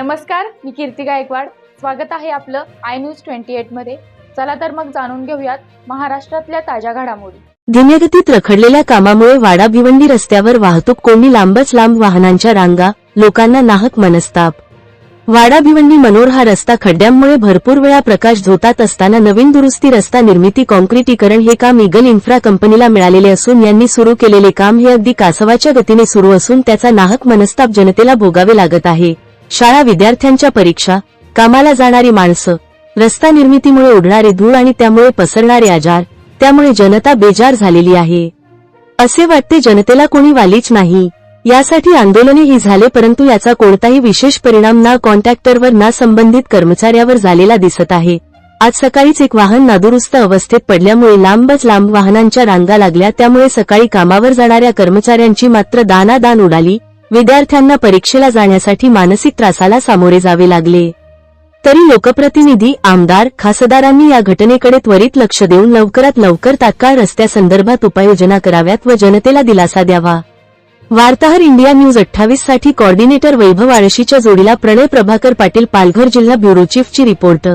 नमस्कार मी कीर्ती गायकवाड. स्वागत आहे आपलं आय न्यूज ट्वेंटी एटमध्ये. चला तर मग जाणून घेऊयात महाराष्ट्रातल्या ताज्या घडामोडी. धीम्यगतीत रखडलेल्या कामामुळे वाडा भिवंडी रस्त्यावर वाहतूक कोंडी लांबच लांब वाहनांच्या रांगा लोकांना नाहक मनस्ताप. वाडा भिवंडी मनोर हा रस्ता खड्ड्यांमुळे भरपूर वेळा प्रकाश झोतात असताना नवीन दुरुस्ती रस्ता निर्मिती कॉन्क्रिटीकरण हे काम इगल इन्फ्रा कंपनीला मिळालेले असून यांनी सुरू केलेले काम हे अगदी कासवाच्या गतीने सुरू असून त्याचा नाहक मनस्ताप जनतेला भोगावे लागत आहे. शाळा विद्यार्थ्यांच्या परीक्षा कामाला जाणारी माणसं रस्ता निर्मितीमुळे उडणारे धूळ आणि त्यामुळे पसरणारे आजार त्यामुळे जनता बेजार झालेली आहे. असे वाटते जनतेला कोणी वालीच नाही. यासाठी आंदोलने ही झाले परंतु याचा कोणताही विशेष परिणाम ना कॉन्ट्रॅक्टरवर ना संबंधित कर्मचाऱ्यावर झालेला दिसत आहे. आज सकाळीच एक वाहन नादुरुस्त अवस्थेत पडल्यामुळे लांबच लांब वाहनांच्या रांगा लागल्या त्यामुळे सकाळी कामावर जाणाऱ्या कर्मचाऱ्यांची मात्र दानादान उडाली विद्यार्थ्यांना परीक्षेला जाण्यासाठी मानसिक त्रासाला सामोरे जावे लागले. तरी लोकप्रतिनिधी आमदार खासदारांनी या घटनेकडे त्वरित लक्ष देऊन लवकरात लवकर तात्काळ रस्त्यासंदर्भात उपाययोजना कराव्यात व जनतेला दिलासा द्यावा. वार्ताहर इंडिया न्यूज अठ्ठावीससाठी कॉर्डिनेटर वैभव आळशीच्या जोडीला प्रणय प्रभाकर पाटील पालघर जिल्हा ब्युरो चीफची रिपोर्ट.